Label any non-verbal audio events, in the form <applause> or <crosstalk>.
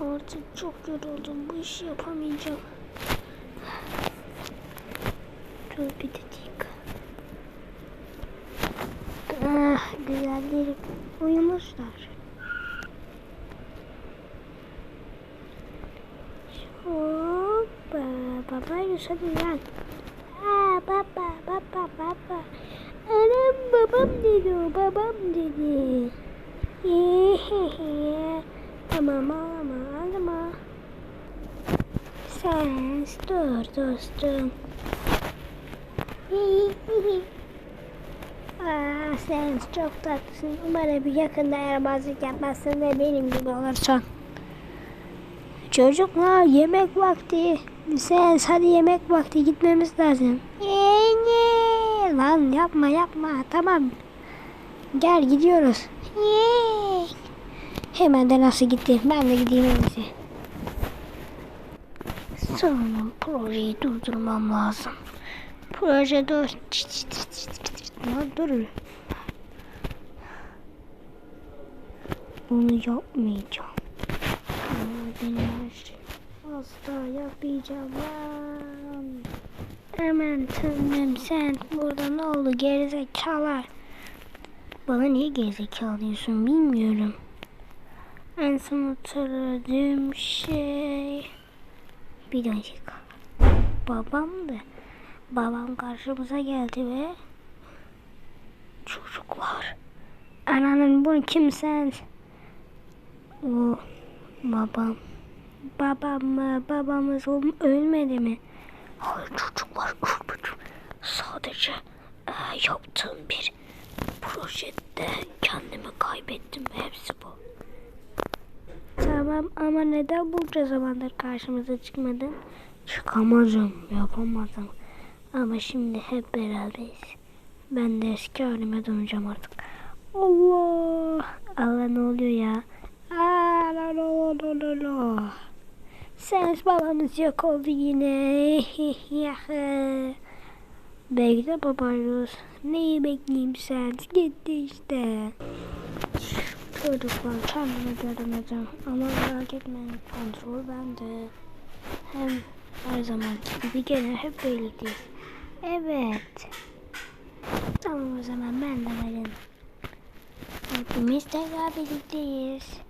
Artık çok yoruldum. Bu işi yapamayacağım. Dur bir dakika. Ah, güzellerim uyumuşlar. Hoppa. Baba hadi uyan. Aa, baba baba baba. Anam babam dedi babam dedi. Hehehe. Tamam ağlama ağlama. Sen dur dostum. <laughs> Aa, sen çok tatlısın. Umarım yakında yaramazlık yapmazsın ve benim gibi olursun. Çocuklar yemek vakti. Sen hadi yemek vakti gitmemiz lazım. Yenge. Lan yapma yapma tamam. Gel gidiyoruz. Yee. Hemen de nasıl gitti? Ben de gideyim en iyisi. Sanırım projeyi durdurmam lazım. Proje dur. Çıt çıt çıt çıt çıt çıt. Lan dur. Bunu yapmayacağım. Asla yapmayacağım. Hemen tanrım sen burada ne oldu gerizekalılar. Bana niye gerizekalı diyorsun bilmiyorum. En son hatırladığım şey... Bir dakika. Babamdı. Babam karşımıza geldi ve... Çocuklar. Ananın bunu kimsen... O babam. Babam mı? Babamız ol- ölmedi mi? Hayır çocuklar ölmedi. Sadece e, yaptığım bir projede kendimi kaybettim. Hepsi bu. Tamam ama neden bunca zamandır karşımıza çıkmadın? Çıkamadım, yapamadım. Ama şimdi hep beraberiz. Ben de eski halime döneceğim artık. Allah! Allah ne oluyor ya? Aa, la, la, la, la, la. Sen babamız yok oldu yine. <laughs> Bekle babayız. Neyi bekleyeyim sen? Gitti işte. Çocuklar kendime göremedim. Ama merak etmeyin kontrol bende. Hem her zaman gibi gene hep birlikteyiz. Evet. Tamam o zaman ben de varım. Hepimiz tekrar birlikteyiz.